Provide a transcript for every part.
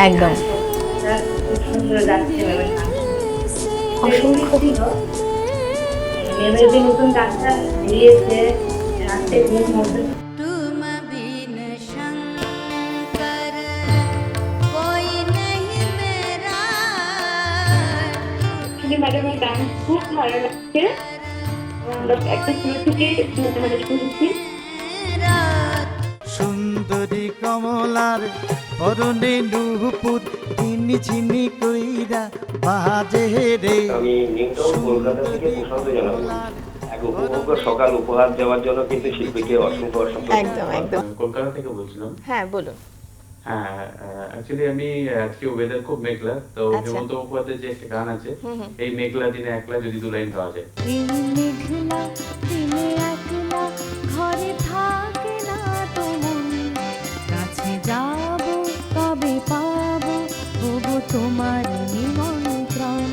একদম। গান। অসংখ্য। ছিল ম্যামের যে নতুন গানটা বেরিয়েছে রাত্রে ঘুম মধ্যে ম্যাডামের গান খুব ভালো লাগছে। একটা শুরু থেকে মানে শুনছি। সুন্দরী কমলার পরনে নুপুর চিনি চিনি কইরা বাজে রে। আমি নিউটাউন কলকাতা থেকে প্রশান্ত জানাব। এক উপভোগ্য সকাল উপহার দেওয়ার জন্য কিন্তু শিল্পীকে অসংখ্য অসংখ্য একদম একদম। কলকাতা থেকে বলছিলাম। হ্যাঁ বলুন। হ্যাঁ অ্যাকচুয়ালি আমি আজকে ওয়েদার খুব মেঘলা তো আচ্ছা। হেমন্ত মুখোপাধ্যায়ের যে একটা গান আছে এই মেঘলা দিনে একলা যদি দু লাইন গাওয়া যায়। দিন মেঘলা দিনে একলা ঘরে থাকে না তো মন। কাছে যাব তবে পাবো তবু তোমার নিমন্ত্রণ।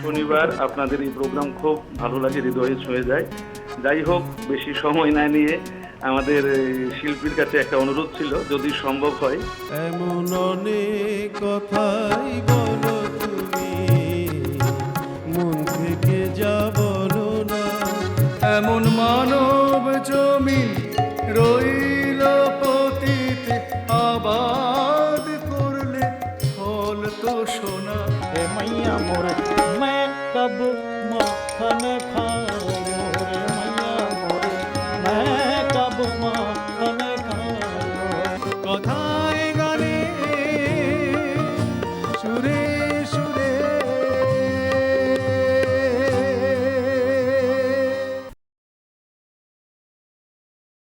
শনিবার আপনাদের এই প্রোগ্রাম খুব ভালো লাগে হৃদয়ে ছুঁয়ে যায়। যাই হোক বেশি সময় না নিয়ে আমাদের শিল্পীর কাছে একটা অনুরোধ ছিল যদি সম্ভব হয়। এমন অনেক কথাই বলো তুমি মন থেকে যা বলো না। এমন মানব জমি রইল পতিত আবাদ করলে ফল তো সোনা। মাইয়া মোর মা কব মাখন খা